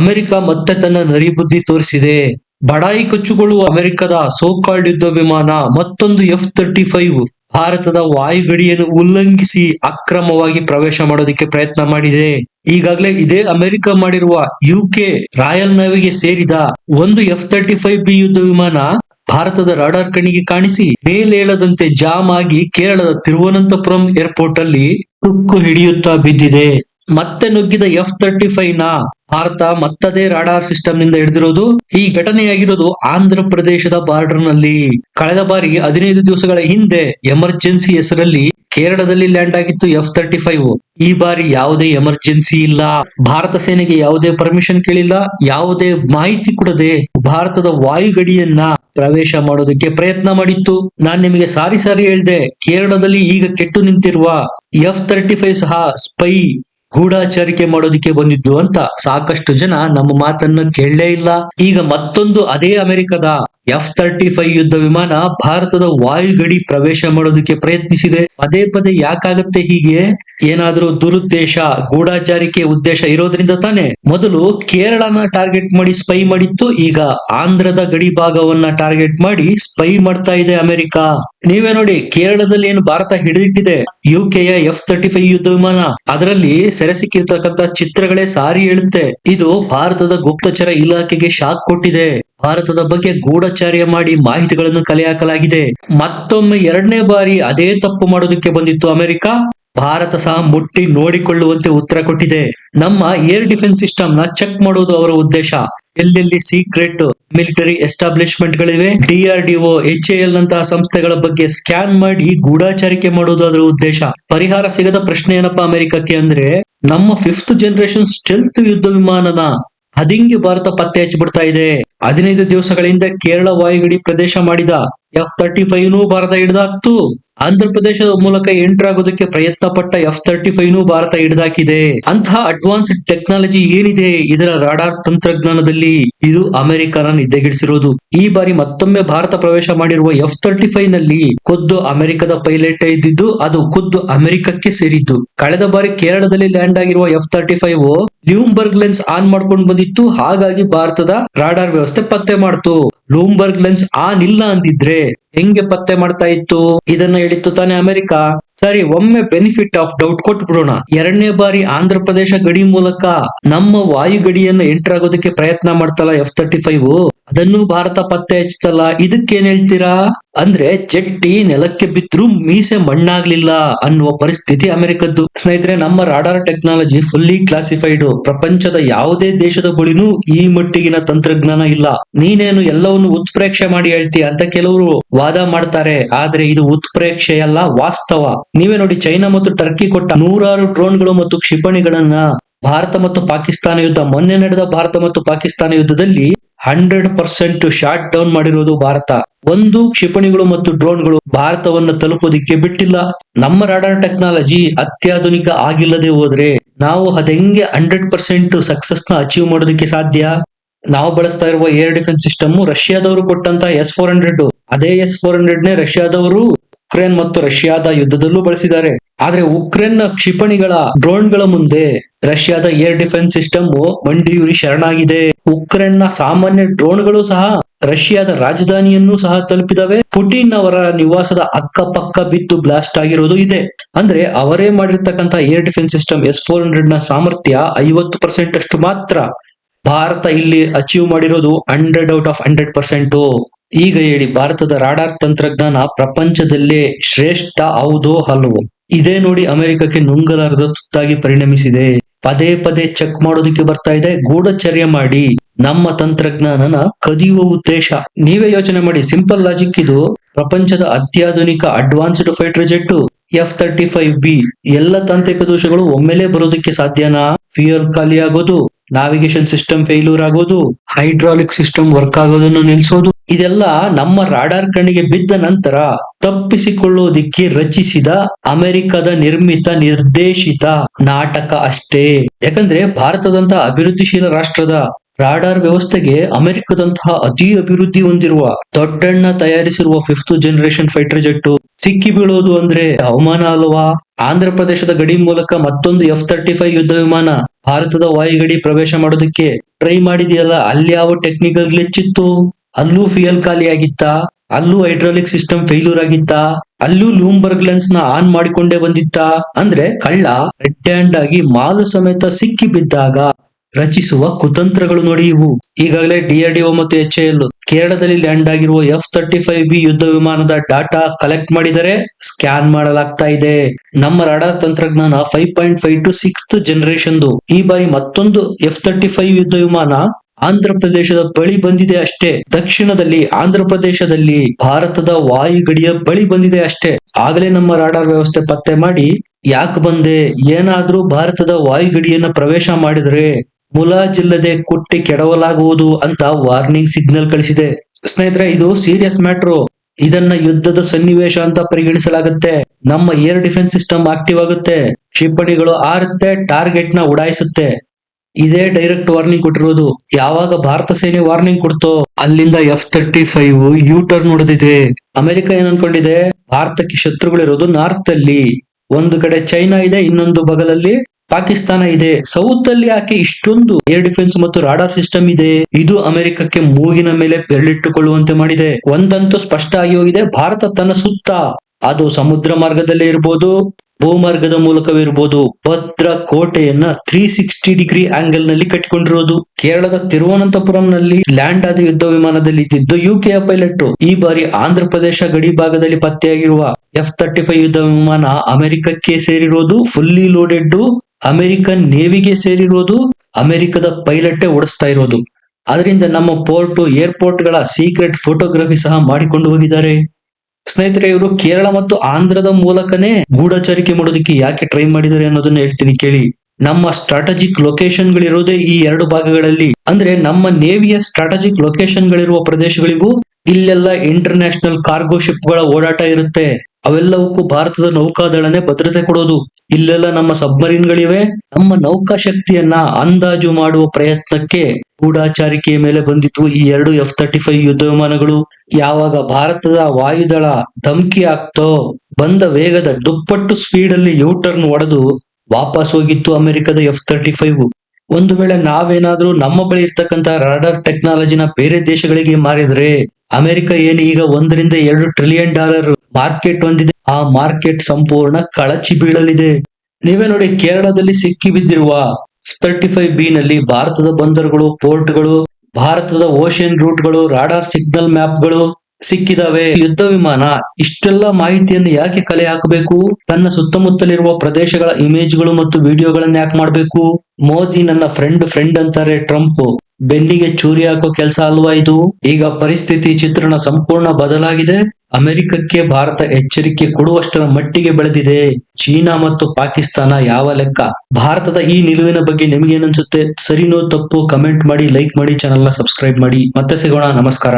America ಮತ್ತೆ ತನ್ನ ನರಿಬುದ್ಧಿ ತೋರಿಸಿದೆ. ಬಡಾಯಿ ಕೊಚ್ಚುಗೊಳ್ಳುವ ಅಮೆರಿಕದ ಸೋಕಾಲ್ಡ್ ಯುದ್ಧ ವಿಮಾನ ಮತ್ತೊಂದು ಎಫ್ ತರ್ಟಿ ಫೈವ್ ಭಾರತದ ವಾಯುಗಡಿಯನ್ನು ಉಲ್ಲಂಘಿಸಿ ಅಕ್ರಮವಾಗಿ ಪ್ರವೇಶ ಮಾಡೋದಕ್ಕೆ ಪ್ರಯತ್ನ ಮಾಡಿದೆ. ಈಗಾಗಲೇ ಇದೇ ಅಮೆರಿಕ ಮಾಡಿರುವ ಯುಕೆ ರಾಯಲ್ ನೇವಿಗೆ ಸೇರಿದ ಒಂದು ಎಫ್ ತರ್ಟಿ ಫೈವ್ ಬಿ ಯುದ್ಧ ವಿಮಾನ ಭಾರತದ ರಾಡಾರ್ ಕಣಿಗೆ ಕಾಣಿಸಿ ಮೇಲೇಳದಂತೆ ಜಾಮ್ ಆಗಿ ಕೇರಳದ ತಿರುವನಂತಪುರಂ ಏರ್ಪೋರ್ಟ್ ಅಲ್ಲಿ ತುಕ್ಕು ಹಿಡಿಯುತ್ತಾ ಬಿದ್ದಿದೆ. ಮತ್ತೆ ನುಗ್ಗಿದ ಎಫ್ ತರ್ಟಿ ಫೈವ್ನ ಭಾರತ ಮತ್ತದೇ ರಾಡಾರ್ ಸಿಸ್ಟಮ್ನಿಂದ ಹಿಡಿದಿರೋದು, ಈ ಘಟನೆಯಾಗಿರೋದು ಆಂಧ್ರ ಪ್ರದೇಶದ ಬಾರ್ಡರ್ನಲ್ಲಿ ಕಳೆದ ಬಾರಿ ಹದಿನೈದು ದಿವಸಗಳ ಹಿಂದೆ ಎಮರ್ಜೆನ್ಸಿ ಹೆಸರಲ್ಲಿ ಕೇರಳದಲ್ಲಿ ಲ್ಯಾಂಡ್ ಆಗಿತ್ತು ಎಫ್ ತರ್ಟಿ ಫೈವ್. ಈ ಬಾರಿ ಯಾವುದೇ ಎಮರ್ಜೆನ್ಸಿ ಇಲ್ಲ. ಭಾರತ ಸೇನೆಗೆ ಯಾವುದೇ ಪರ್ಮಿಷನ್ ಕೇಳಿಲ್ಲ. ಯಾವುದೇ ಮಾಹಿತಿ ಕೊಡದೆ ಭಾರತದ ವಾಯುಗಡಿಯನ್ನ ಪ್ರವೇಶ ಮಾಡೋದಕ್ಕೆ ಪ್ರಯತ್ನ ಮಾಡಿತ್ತು. ನಾನ್ ನಿಮಗೆ ಸಾರಿ ಸಾರಿ ಹೇಳ್ದೆ, ಕೇರಳದಲ್ಲಿ ಈಗ ಕೆಟ್ಟು ನಿಂತಿರುವ ಎಫ್ ತರ್ಟಿ ಫೈವ್ ಸಹ ಸ್ಪೈ ಗೂಢಾಚಾರಿಕೆ ಮಾಡೋದಕ್ಕೆ ಬಂದಿದ್ದು ಅಂತ ಸಾಕಷ್ಟು ಜನ ನಮ್ಮ ಮಾತನ್ನ ಕೇಳಲೇ ಇಲ್ಲ. ಈಗ ಮತ್ತೊಂದು ಅದೇ ಅಮೆರಿಕದ ಎಫ್ ತರ್ಟಿ ಫೈವ್ ಯುದ್ಧ ವಿಮಾನ ಭಾರತದ ವಾಯು ಗಡಿ ಪ್ರವೇಶ ಮಾಡೋದಕ್ಕೆ ಪ್ರಯತ್ನಿಸಿದೆ. ಪದೇ ಪದೇ ಯಾಕಾಗತ್ತೆ ಹೀಗೆ? ಏನಾದರೂ ದುರುದ್ದೇಶ, ಗೂಢಾಚಾರಿಕೆ ಉದ್ದೇಶ ಇರೋದ್ರಿಂದ ತಾನೆ? ಮೊದಲು ಕೇರಳನ ಟಾರ್ಗೆಟ್ ಮಾಡಿ ಸ್ಪೈ ಮಾಡಿತ್ತು, ಈಗ ಆಂಧ್ರದ ಗಡಿ ಭಾಗವನ್ನ ಟಾರ್ಗೆಟ್ ಮಾಡಿ ಸ್ಪೈ ಮಾಡ್ತಾ ಇದೆ ಅಮೆರಿಕ. ನೀವೇ ನೋಡಿ, ಕೇರಳದಲ್ಲಿ ಏನು ಭಾರತ ಹಿಡಿದಿಟ್ಟಿದೆ. ಯು ಕೆಯ ಎಫ್ ತರ್ಟಿ ಫೈವ್ ಯುದ್ಧ ವಿಮಾನ. ಅದರಲ್ಲಿ ಸೆರೆ ಸಿಕ್ಕಿರ್ತಕ್ಕಂತ ಚಿತ್ರಗಳೇ ಸಾರಿ ಹೇಳುತ್ತೆ. ಇದು ಭಾರತದ ಗುಪ್ತಚರ ಇಲಾಖೆಗೆ ಶಾಕ್ ಕೊಟ್ಟಿದೆ. ಭಾರತದ ಬಗ್ಗೆ ಗೂಢಚಾರ್ಯ ಮಾಡಿ ಮಾಹಿತಿಗಳನ್ನು ಕಲೆ ಹಾಕಲಾಗಿದೆ ಮತ್ತೊಮ್ಮೆ ಎರಡನೇ ಬಾರಿ ಅದೇ ತಪ್ಪು ಮಾಡೋದಕ್ಕೆ ಬಂದಿತ್ತು ಅಮೆರಿಕ. ಭಾರತ ಸಹ ಮುಟ್ಟಿ ನೋಡಿಕೊಳ್ಳುವಂತೆ ಉತ್ತರ ಕೊಟ್ಟಿದೆ. ನಮ್ಮ ಏರ್ ಡಿಫೆನ್ಸ್ ಸಿಸ್ಟಮ್ನ ಚೆಕ್ ಮಾಡೋದು ಅವರ ಉದ್ದೇಶ. ಎಲ್ಲೆಲ್ಲಿ ಸೀಕ್ರೆಟ್ ಮಿಲಿಟರಿ ಎಸ್ಟಾಬ್ಲಿಷ್ಮೆಂಟ್ ಗಳಿವೆ ಡಿಆರ್ಡಿಒ ಎಚ್ ಎಲ್ ನಂತಹ ಸಂಸ್ಥೆಗಳ ಬಗ್ಗೆ ಸ್ಕ್ಯಾನ್ ಮಾಡಿ ಗೂಢಾಚಾರಿಕೆ ಮಾಡುವುದು ಅದರ ಉದ್ದೇಶ. ಪರಿಹಾರ ಸಿಗದ ಪ್ರಶ್ನೆ ಏನಪ್ಪಾ ಅಮೆರಿಕಕ್ಕೆ ಅಂದ್ರೆ, ನಮ್ಮ ಫಿಫ್ತ್ ಜನರೇಷನ್ ಸ್ಟೆಲ್ತ್ ಯುದ್ಧ ವಿಮಾನನ ಹದಿಂಗೆ ಭಾರತ ಪತ್ತೆ ಹಚ್ಚಿಬಿಡ್ತಾ ಇದೆ. ಹದಿನೈದು ದಿವಸಗಳಿಂದ ಕೇರಳ ವಾಯುಗಡಿ ಪ್ರದೇಶ ಮಾಡಿದ ಎಫ್ ತರ್ಟಿ ಫೈವ್ ನೂ ಭಾರತ ಹಿಡಿದಾಕ್ತು ಆಂಧ್ರ ಪ್ರದೇಶದ ಮೂಲಕ ಎಂಟರ್ ಆಗೋದಕ್ಕೆ ಪ್ರಯತ್ನ ಪಟ್ಟ ಎಫ್ ತರ್ಟಿ ಫೈವ್ ನೂ ಭಾರತ ಹಿಡಿದಾಕಿದೆ. ಅಂತಹ ಅಡ್ವಾನ್ಸ್ಡ್ ಟೆಕ್ನಾಲಜಿ ಏನಿದೆ? ಇದರ ರಾಡಾರ್ ತಂತ್ರಜ್ಞಾನದಲ್ಲಿ ಇದು ಅಮೆರಿಕನ ನಿದ್ದೆಗಿಡಿಸಿರೋದು. ಈ ಬಾರಿ ಮತ್ತೊಮ್ಮೆ ಭಾರತ ಪ್ರವೇಶ ಮಾಡಿರುವ ಎಫ್ ತರ್ಟಿ ಫೈವ್ನಲ್ಲಿ ಖುದ್ದು ಅಮೆರಿಕದ ಪೈಲಟ್ ಇದ್ದಿದ್ದು, ಅದು ಖುದ್ದು ಅಮೆರಿಕಕ್ಕೆ ಸೇರಿದ್ದು. ಕಳೆದ ಬಾರಿ ಕೇರಳದಲ್ಲಿ ಲ್ಯಾಂಡ್ ಆಗಿರುವ F thirty five Luneburg lens on ಮಾಡ್ಕೊಂಡು ಬಂದಿತ್ತು. ಹಾಗಾಗಿ ಭಾರತದ ರಾಡಾರ್ ವ್ಯವಸ್ಥೆ ಪತ್ತೆ ಮಾಡ್ತು. ಲೂಮ್ಬರ್ಗ್ ಲೆನ್ಸ್ ಆನ್ ಇಲ್ಲ ಅಂದಿದ್ರೆ ಹೆಂಗೆ ಪತ್ತೆ ಮಾಡ್ತಾ ಇತ್ತು? ಇದನ್ನ ಹೇಳಿತ್ತು ತಾನೆ ಅಮೆರಿಕ. ಸರಿ, ಒಮ್ಮೆ ಬೆನಿಫಿಟ್ ಆಫ್ ಡೌಟ್ ಕೊಟ್ಬಿಡೋಣ. ಎರಡನೇ ಬಾರಿ ಆಂಧ್ರ ಪ್ರದೇಶ ಗಡಿ ಮೂಲಕ ನಮ್ಮ ವಾಯು ಗಡಿಯನ್ನು ಎಂಟರ್ ಆಗೋದಕ್ಕೆ ಪ್ರಯತ್ನ ಮಾಡ್ತಲ್ಲ ಎಫ್ ತರ್ಟಿ ಫೈವ್ ಅದನ್ನು ಭಾರತ ಪತ್ತೆ ಹಚ್ತಲ್ಲ ಇದಕ್ಕೇನ್ ಹೇಳ್ತೀರಾ? ಅಂದ್ರೆ ಜಟ್ಟಿ ನೆಲಕ್ಕೆ ಬಿದ್ರು ಮೀಸೆ ಮಣ್ಣಾಗ್ಲಿಲ್ಲ ಅನ್ನುವ ಪರಿಸ್ಥಿತಿ ಅಮೆರಿಕದ್ದು. ಸ್ನೇಹಿತರೆ, ನಮ್ಮ ರಾಡಾರ್ ಟೆಕ್ನಾಲಜಿ ಫುಲ್ಲಿ ಕ್ಲಾಸಿಫೈಡ್ ಪ್ರಪಂಚದ ಯಾವುದೇ ದೇಶದ ಬಳಿನೂ ಈ ಮಟ್ಟಿಗಿನ ತಂತ್ರಜ್ಞಾನ ಇಲ್ಲ. ನೀನೇನು ಎಲ್ಲವನ್ನು ಉತ್ಪ್ರೇಕ್ಷೆ ಮಾಡಿ ಹೇಳ್ತೀಯ ಅಂತ ಕೆಲವರು ವಾದ ಮಾಡ್ತಾರೆ. ಆದ್ರೆ ಇದು ಉತ್ಪ್ರೇಕ್ಷೆಯಲ್ಲ ವಾಸ್ತವ. ನೀವೇ ನೋಡಿ ಚೈನಾ ಮತ್ತು ಟರ್ಕಿ ಕೊಟ್ಟ ನೂರಾರು ಡ್ರೋನ್ಗಳು ಮತ್ತು ಕ್ಷಿಪಣಿಗಳನ್ನ ಭಾರತ ಮತ್ತು ಪಾಕಿಸ್ತಾನ ಯುದ್ಧ, ಮೊನ್ನೆ ನಡೆದ ಭಾರತ ಮತ್ತು ಪಾಕಿಸ್ತಾನ ಯುದ್ಧದಲ್ಲಿ ಹಂಡ್ರೆಡ್ ಪರ್ಸೆಂಟ್ ಶಾಟ್ ಡೌನ್ ಮಾಡಿರೋದು ಭಾರತ. ಒಂದು ಕ್ಷಿಪಣಿಗಳು ಮತ್ತು ಡ್ರೋನ್ಗಳು ಭಾರತವನ್ನು ತಲುಪೋದಿಕ್ಕೆ ಬಿಟ್ಟಿಲ್ಲ. ನಮ್ಮ ರಾಡಾರ್ ಟೆಕ್ನಾಲಜಿ ಅತ್ಯಾಧುನಿಕ ಆಗಿಲ್ಲದೆ ಹೋದ್ರೆ ನಾವು ಅದೆಂಗೆ ಹಂಡ್ರೆಡ್ ಪರ್ಸೆಂಟ್ ಸಕ್ಸಸ್ನ ಅಚೀವ್ ಮಾಡೋದಕ್ಕೆ ಸಾಧ್ಯ? ನಾವು ಬಳಸ್ತಾ ಇರುವ ಏರ್ ಡಿಫೆನ್ಸ್ ಸಿಸ್ಟಮ್ ರಷ್ಯಾದವರು ಕೊಟ್ಟಂತ ಎಸ್ ಫೋರ್ ಹಂಡ್ರೆಡ್. ಅದೇ ಎಸ್ ಫೋರ್ ಹಂಡ್ರೆಡ್ ನೇ ರಷ್ಯಾದವರು ಉಕ್ರೇನ್ ಮತ್ತು ರಷ್ಯಾದ ಯುದ್ಧದಲ್ಲೂ ಬಳಸಿದ್ದಾರೆ. ಆದ್ರೆ ಉಕ್ರೇನ್ನ ಕ್ಷಿಪಣಿಗಳ ಡ್ರೋನ್ಗಳ ಮುಂದೆ ರಷ್ಯಾದ ಏರ್ ಡಿಫೆನ್ಸ್ ಸಿಸ್ಟಮ್ ಮಂಡಿಯೂರಿ ಶರಣಾಗಿದೆ. ಉಕ್ರೇನ್ನ ಸಾಮಾನ್ಯ ಡ್ರೋನ್ಗಳು ಸಹ ರಷ್ಯಾದ ರಾಜಧಾನಿಯನ್ನು ಸಹ ತಲುಪಿದವೆ. ಪುಟಿನ್ ಅವರ ನಿವಾಸದ ಅಕ್ಕಪಕ್ಕ ಬಿದ್ದು ಬ್ಲಾಸ್ಟ್ ಆಗಿರೋದು ಇದೆ. ಅಂದ್ರೆ ಅವರೇ ಮಾಡಿರ್ತಕ್ಕಂಥ air defence system S four ಹಂಡ್ರೆಡ್ನ ಸಾಮರ್ಥ್ಯ ಐವತ್ತು ಪರ್ಸೆಂಟ್ ಅಷ್ಟು ಮಾತ್ರ. ಭಾರತ ಇಲ್ಲಿ ಅಚೀವ್ ಮಾಡಿರೋದು hundred out of hundred percent ಈಗ ಹೇಳಿ, ಭಾರತದ ರಾಡಾರ್ ತಂತ್ರಜ್ಞಾನ ಪ್ರಪಂಚದಲ್ಲೇ ಶ್ರೇಷ್ಠ ಹೌದೋ ಅಲ್ವೋ ಇದೇ ನೋಡಿ ಅಮೆರಿಕಕ್ಕೆ ನುಂಗಲಾರದ ತುತ್ತಾಗಿ ಪರಿಣಮಿಸಿದೆ. ಪದೇ ಪದೇ ಚೆಕ್ ಮಾಡೋದಕ್ಕೆ ಬರ್ತಾ ಇದೆ. ಗೂಢಚರ್ಯ ಮಾಡಿ. ನಮ್ಮ ತಂತ್ರಜ್ಞಾನನ ಕದಿಯುವ ಉದ್ದೇಶ. ನೀವೇ ಯೋಚನೆ ಮಾಡಿ. ಸಿಂಪಲ್ ಲಾಜಿಕ್ ಇದು. ಪ್ರಪಂಚದ ಅತ್ಯಾಧುನಿಕ advanced fighter jet F thirty five B. ಎಲ್ಲ ತಾಂತ್ರಿಕ ದೋಷಗಳು ಒಮ್ಮೆಲೆ ಬರೋದಕ್ಕೆ ಸಾಧ್ಯನಾ? ಫಿಯರ್ ಖಾಲಿ ಆಗೋದು ನಾವಿಗೇಷನ್ ಸಿಸ್ಟಮ್ ಫೇಲ್ಯೂರ್ ಆಗೋದು ಹೈಡ್ರಾಲಿಕ್ ಸಿಸ್ಟಮ್ ವರ್ಕ್ ಆಗೋದನ್ನು ನಿಲ್ಲಿಸೋದು ಇದೆಲ್ಲ ನಮ್ಮ ರಾಡಾರ್ ಕಣ್ಣಿಗೆ ಬಿದ್ದ ನಂತರ ತಪ್ಪಿಸಿಕೊಳ್ಳೋದಿಕ್ಕೆ ರಚಿಸಿದ ಅಮೆರಿಕದ ನಿರ್ಮಿತ ನಿರ್ದೇಶಿತ ನಾಟಕ ಅಷ್ಟೇ. ಯಾಕಂದ್ರೆ ಭಾರತದಂತ ಅಭಿವೃದ್ಧಿಶೀಲ ರಾಷ್ಟ್ರದ ರಾಡಾರ್ ವ್ಯವಸ್ಥೆಗೆ ಅಮೆರಿಕದಂತಹ ಅತಿ ಅಭಿವೃದ್ಧಿ ಹೊಂದಿರುವ ದೊಡ್ಡಣ್ಣ ತಯಾರಿಸಿರುವ ಫಿಫ್ತ್ ಜನರೇಷನ್ ಫೈಟರ್ ಜೆಟ್ ಸಿಕ್ಕಿ ಬೀಳೋದು ಅಂದ್ರೆ ಅವಮಾನ ಅಲ್ವಾ? ಆಂಧ್ರ ಪ್ರದೇಶದ ಗಡಿ ಮೂಲಕ ಮತ್ತೊಂದು ಎಫ್ ತರ್ಟಿ ಫೈವ್ ಯುದ್ಧ ವಿಮಾನ ಭಾರತದ ವಾಯುಗಡಿ ಪ್ರವೇಶ ಮಾಡೋದಕ್ಕೆ ಟ್ರೈ ಮಾಡಿದೆಯಲ್ಲ, ಅಲ್ಲಿ ಯಾವ ಟೆಕ್ನಿಕಲ್ ಗ್ಲಿಚ್ ಇತ್ತು? ಅಲ್ಲೂ ಖಾಲಿ ಆಗಿತ್ತಾ? ಅಲ್ಲೂ ಹೈಡ್ರಾಲಿಕ್ ಸಿಸ್ಟಮ್ ಫೇಲ್ಯೂರ್ ಆಗಿತ್ತಾ? ಅಲ್ಲೂ ಲೂಂಬರ್ಗ್ ಲೆನ್ಸ್ನ ಆನ್ ಮಾಡಿಕೊಂಡೇ ಬಂದಿತ್ತ? ಅಂದ್ರೆ ಕಳ್ಳ ರೆಡ್ ಹ್ಯಾಂಡ್ ಆಗಿ ಮಾಲು ಸಮೇತ ಸಿಕ್ಕಿ ಬಿದ್ದಾಗ ರಚಿಸುವ ಕುತಂತ್ರಗಳು ನೋಡಿ ಇವು. ಈಗಾಗಲೇ ಡಿಆರ್ಡಿಒ ಮತ್ತು ಎಚ್ ಎಲ್ ಕೇರಳದಲ್ಲಿ ಲ್ಯಾಂಡ್ ಆಗಿರುವ ಎಫ್ ತರ್ಟಿ ಫೈವ್ ಬಿ ಯುದ್ಧ ವಿಮಾನದ ಡಾಟಾ ಕಲೆಕ್ಟ್ ಮಾಡಿದರೆ ಸ್ಕ್ಯಾನ್ ಮಾಡಲಾಗ್ತಾ ಇದೆ. ನಮ್ಮ ರಾಡಾರ್ ತಂತ್ರಜ್ಞಾನ five point five to sixth generation ಈ ಬಾರಿ ಮತ್ತೊಂದು ಎಫ್ ತರ್ಟಿ ಫೈವ್ ಯುದ್ಧ ವಿಮಾನ ಆಂಧ್ರ ಪ್ರದೇಶದ ಬಳಿ ಬಂದಿದೆ ಅಷ್ಟೇ. ದಕ್ಷಿಣದಲ್ಲಿ ಆಂಧ್ರ ಪ್ರದೇಶದಲ್ಲಿ ಭಾರತದ ವಾಯು ಗಡಿಯ ಬಳಿ ಬಂದಿದೆ ಅಷ್ಟೇ. ಆಗಲೇ ನಮ್ಮ ರಾಡಾರ್ ವ್ಯವಸ್ಥೆ ಪತ್ತೆ ಮಾಡಿ ಯಾಕೆ ಬಂದೆ? ಏನಾದ್ರೂ ಭಾರತದ ವಾಯುಗಡಿಯನ್ನ ಪ್ರವೇಶ ಮಾಡಿದ್ರೆ ಮುಲಾಜಿಲ್ಲದೆ ಕೊಟ್ಟಿ ಕೆಡವಲಾಗುವುದು ಅಂತ ವಾರ್ನಿಂಗ್ ಸಿಗ್ನಲ್ ಕಳಿಸಿದೆ. ಸ್ನೇಹಿತರೆ, ಇದು ಸೀರಿಯಸ್ ಮ್ಯಾಟ್ರು ಇದನ್ನ ಯುದ್ಧದ ಸನ್ನಿವೇಶ ಅಂತ ಪರಿಗಣಿಸಲಾಗುತ್ತೆ. ನಮ್ಮ ಏರ್ ಡಿಫೆನ್ಸ್ ಸಿಸ್ಟಮ್ ಆಕ್ಟಿವ್ ಆಗುತ್ತೆ. ಕ್ಷಿಪಣಿಗಳು ಆರುತ್ತೆ ಟಾರ್ಗೆಟ್ನ ಉಡಾಯಿಸುತ್ತೆ. ಇದೇ ಡೈರೆಕ್ಟ್ ವಾರ್ನಿಂಗ್ ಕೊಟ್ಟಿರೋದು. ಯಾವಾಗ ಭಾರತ ಸೇನೆ ವಾರ್ನಿಂಗ್ ಕೊಡ್ತೋ, ಅಲ್ಲಿಂದ F thirty five U turn ಹೊಡೆದಿದೆ. ಅಮೆರಿಕ ಏನ್ ಅನ್ಕೊಂಡಿದೆ ಭಾರತಕ್ಕೆ ಶತ್ರುಗಳಿರೋದು ನಾರ್ತ್ ಅಲ್ಲಿ. ಒಂದು ಕಡೆ ಚೈನಾ ಇದೆ, ಇನ್ನೊಂದು ಬಗಲಲ್ಲಿ ಪಾಕಿಸ್ತಾನ ಇದೆ. ಸೌತ್ ಅಲ್ಲಿ ಯಾಕೆ ಇಷ್ಟೊಂದು ಏರ್ ಡಿಫೆನ್ಸ್ ಮತ್ತು ರಾಡಾರ್ ಸಿಸ್ಟಮ್ ಇದೆ? ಇದು ಅಮೆರಿಕಕ್ಕೆ ಮೂಗಿನ ಮೇಲೆ ಬೆರಳಿಟ್ಟುಕೊಳ್ಳುವಂತೆ ಮಾಡಿದೆ. ಒಂದಂತೂ ಸ್ಪಷ್ಟ ಆಗಿ ಹೋಗಿದೆ, ಭಾರತ ತನ್ನ ಸುತ್ತ. ಅದು ಸಮುದ್ರ ಮಾರ್ಗದಲ್ಲೇ ಇರ್ಬೋದು, ಭೂಮಾರ್ಗದ ಮೂಲಕವಿರಬಹುದು ಭದ್ರ ಕೋಟೆಯನ್ನ ತ್ರೀ ಸಿಕ್ಸ್ಟಿ ಡಿಗ್ರಿ ಆಂಗಲ್ನಲ್ಲಿ ಕಟ್ಟಿಕೊಂಡಿರೋದು. ಕೇರಳದ ತಿರುವನಂತಪುರಂನಲ್ಲಿ ಲ್ಯಾಂಡ್ ಆದ ಯುದ್ಧ ವಿಮಾನದಲ್ಲಿ ಇದ್ದಿದ್ದು ಯುಕೆಯ ಪೈಲಟ್. ಈ ಬಾರಿ ಆಂಧ್ರ ಪ್ರದೇಶ ಗಡಿ ಭಾಗದಲ್ಲಿ ಪತ್ತೆಯಾಗಿರುವ ಎಫ್ ತರ್ಟಿ ಫೈವ್ ಯುದ್ಧ ವಿಮಾನ ಅಮೆರಿಕಕ್ಕೆ ಸೇರಿರೋದು ಫುಲ್ಲಿ ಲೋಡೆಡ್ ಅಮೆರಿಕನ್ ನೇವಿಗೆ ಸೇರಿರೋದು ಅಮೆರಿಕದ ಪೈಲಟ್ಟೇ ಓಡಿಸ್ತಾ ಇರೋದು. ಅದರಿಂದ ನಮ್ಮ ಪೋರ್ಟ್ ಏರ್ಪೋರ್ಟ್ಗಳ ಸೀಕ್ರೆಟ್ ಫೋಟೋಗ್ರಫಿ ಸಹ ಮಾಡಿಕೊಂಡು ಹೋಗಿದ್ದಾರೆ. ಸ್ನೇಹಿತರೆ, ಇವರು ಕೇರಳ ಮತ್ತು ಆಂಧ್ರದ ಮೂಲಕನೇ ಗೂಢಚಾರಿಕೆ ಮಾಡೋದಕ್ಕೆ ಯಾಕೆ ಟ್ರೈ ಮಾಡಿದ್ದಾರೆ ಅನ್ನೋದನ್ನ ಹೇಳ್ತೀನಿ ಕೇಳಿ. ನಮ್ಮ ಸ್ಟ್ರಾಟಜಿಕ್ ಲೊಕೇಶನ್ ಗಳಿರೋದೇ ಈ ಎರಡು ಭಾಗಗಳಲ್ಲಿ. ಅಂದ್ರೆ ನಮ್ಮ ನೇವಿಯ ಸ್ಟ್ರಾಟಜಿಕ್ ಲೊಕೇಶನ್ ಗಳಿರುವ ಪ್ರದೇಶಗಳಿಗೂ ಇಲ್ಲೆಲ್ಲ ಇಂಟರ್ನ್ಯಾಷನಲ್ ಕಾರ್ಗೋ ಶಿಪ್ಗಳ ಓಡಾಟ ಇರುತ್ತೆ. ಅವೆಲ್ಲವಕ್ಕೂ ಭಾರತದ ನೌಕಾದಳನೆ ಭದ್ರತೆ ಕೊಡೋದು. ಇಲ್ಲೆಲ್ಲ ನಮ್ಮ ಸಬ್ಮರೀನ್ ಗಳಿವೆ ನಮ್ಮ ನೌಕಾ ಶಕ್ತಿಯನ್ನ ಅಂದಾಜು ಮಾಡುವ ಪ್ರಯತ್ನಕ್ಕೆ ಗೂಢಾಚಾರಿಕೆಯ ಮೇಲೆ ಬಂದಿತ್ತು ಈ ಎರಡು ಎಫ್ ತರ್ಟಿ ಫೈವ್ ಯುದ್ಧ ವಿಮಾನಗಳು ಯಾವಾಗ ಭಾರತದ ವಾಯುದಳ ಧಮ್ಕಿ ಆಗ್ತೋ, ಬಂದ ವೇಗದ ದುಪ್ಪಟ್ಟು ಸ್ಪೀಡ್ ಅಲ್ಲಿ ಯೂ ಟರ್ನ್ ಹೊಡೆದು ವಾಪಸ್ ಹೋಗಿತ್ತು ಅಮೆರಿಕದ ಎಫ್ ತರ್ಟಿ ಫೈವ್ ಒಂದು ವೇಳೆ ನಾವೇನಾದ್ರೂ ನಮ್ಮ ಬಳಿ ಇರ್ತಕ್ಕಂತ ರಾಡಾರ್ ಟೆಕ್ನಾಲಜಿನ ಬೇರೆ ದೇಶಗಳಿಗೆ ಮಾರಿದ್ರೆ, ಅಮೆರಿಕ ಏನು ಈಗ ಒಂದರಿಂದ ಎರಡು ಟ್ರಿಲಿಯನ್ ಡಾಲರ್ ಮಾರ್ಕೆಟ್ ಹೊಂದಿದೆ ಆ ಮಾರ್ಕೆಟ್ ಸಂಪೂರ್ಣ ಕಳಚಿ ಬೀಳಲಿದೆ. ನೀವೇ ನೋಡಿ, ಕೇರಳದಲ್ಲಿ ಸಿಕ್ಕಿ ಬಿದ್ದಿರುವ ತರ್ಟಿ ಫೈವ್ ಬಿ ನಲ್ಲಿ ಭಾರತದ ಬಂದರುಗಳು, ಪೋರ್ಟ್ಗಳು, ಭಾರತದ ಓಷನ್ ರೂಟ್ಗಳು, ರಾಡಾರ್ ಸಿಗ್ನಲ್ ಮ್ಯಾಪ್ಗಳು ಸಿಕ್ಕಿದಾವೆ. ಯುದ್ಧ ವಿಮಾನ, ಇಷ್ಟೆಲ್ಲ ಮಾಹಿತಿಯನ್ನು ಯಾಕೆ ಕಲೆ ಹಾಕಬೇಕು? ತನ್ನ ಸುತ್ತಮುತ್ತಲಿರುವ ಪ್ರದೇಶಗಳ ಇಮೇಜ್ಗಳು ಮತ್ತು ವಿಡಿಯೋಗಳನ್ನ ಯಾಕೆ ಮಾಡಬೇಕು? ಮೋದಿ ನನ್ನ ಫ್ರೆಂಡ್ ಫ್ರೆಂಡ್ ಅಂತಾರೆ ಟ್ರಂಪ್. ಬೆನ್ನಿಗೆ ಚೂರಿ ಹಾಕೋ ಕೆಲಸ ಅಲ್ವಾ ಇದು? ಈಗ ಪರಿಸ್ಥಿತಿ ಚಿತ್ರಣ ಸಂಪೂರ್ಣ ಬದಲಾಗಿದೆ. ಅಮೆರಿಕಕ್ಕೆ ಭಾರತ ಎಚ್ಚರಿಕೆ ಕೊಡುವಷ್ಟರ ಮಟ್ಟಿಗೆ ಬೆಳೆದಿದೆ. ಚೀನಾ ಮತ್ತು ಪಾಕಿಸ್ತಾನ ಯಾವ ಲೆಕ್ಕ? ಭಾರತದ ಈ ನಿಲುವಿನ ಬಗ್ಗೆ ನಿಮಗೇನನ್ಸುತ್ತೆ? ಸರಿನೋ ತಪ್ಪು ಕಮೆಂಟ್ ಮಾಡಿ, ಲೈಕ್ ಮಾಡಿ, ಚಾನಲ್ನ ಸಬ್ಸ್ಕ್ರೈಬ್ ಮಾಡಿ. ಮತ್ತೆ ಸಿಗೋಣ. ನಮಸ್ಕಾರ.